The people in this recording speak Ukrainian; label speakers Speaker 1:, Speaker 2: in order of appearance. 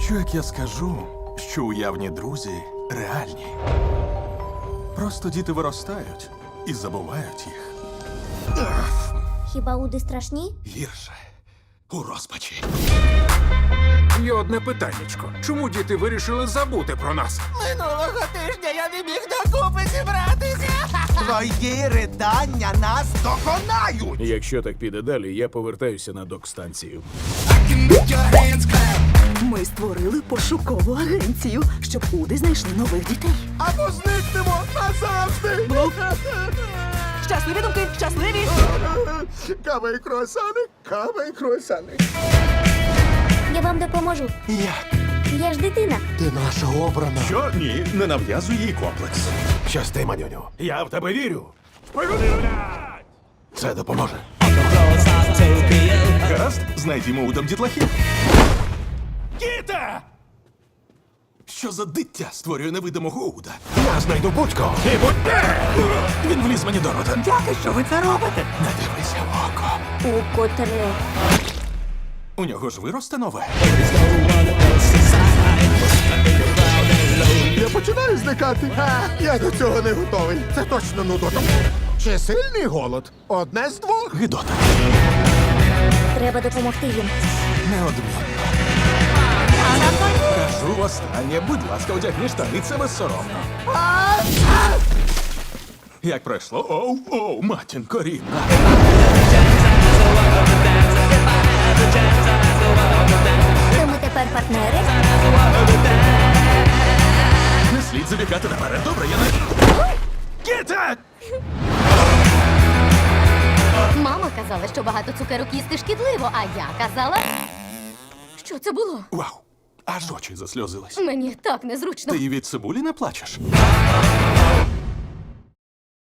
Speaker 1: Що як я скажу, що уявні друзі реальні? Просто діти виростають і забувають їх.
Speaker 2: Хіба уди страшні?
Speaker 1: Гірше у розпачі.
Speaker 3: Є одне питаннячко. Чому діти вирішили забути про нас?
Speaker 4: Минулого тижня я не міг докупи зібратися.
Speaker 5: Твої ридання нас доконають!
Speaker 3: Якщо так піде далі, я повертаюся на док-станцію.
Speaker 6: Ми створили пошукову агенцію, щоб уди знайшли нових дітей.
Speaker 5: Або зникнемо назавжди!
Speaker 6: Щасливі думки, щасливі!
Speaker 5: Кава і круасани, кава і круасани.
Speaker 2: Я вам допоможу.
Speaker 5: Як?
Speaker 2: Я ж дитина.
Speaker 5: Ти наша обрана.
Speaker 1: Що ні, не нав'язуй їй комплекс.
Speaker 5: Щасти, манюню.
Speaker 1: Я в тебе вірю. Це допоможе. Гаразд, знайдімо удам дітлахів. Кіта! Що за диття створює невидимого уда?
Speaker 5: Я знайду будь-кого.
Speaker 1: І будьте! Він вліз мені до рота.
Speaker 5: Дяки, що ви це робите?
Speaker 1: Не дивися в око.
Speaker 2: У котре.
Speaker 1: У нього ж виросте нове.
Speaker 5: Я починаю зникати. А, я до цього не готовий. Це точно нудота. Чи сильний голод? Одне з двох.
Speaker 1: Гидота.
Speaker 2: Треба допомогти їм.
Speaker 1: Неодмінно. Кажу будь ласка, одягни штани, це безсоромно. Як пройшло? Оу, оу, матінко рідна.
Speaker 2: То ми тепер партнери.
Speaker 1: Не слід забігати наперед. Добре, я не. Кіта!
Speaker 7: Мама казала, що багато цукерок їсти шкідливо, а я казала. Що це було?
Speaker 1: Вау! Аж очі засльозились.
Speaker 7: Мені так незручно.
Speaker 1: Ти від цибулі не плачеш?